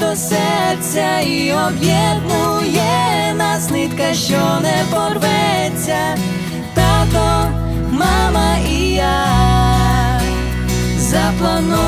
до серця і об'єднує нас нитка, що не порветься, тато, мама і я заплану.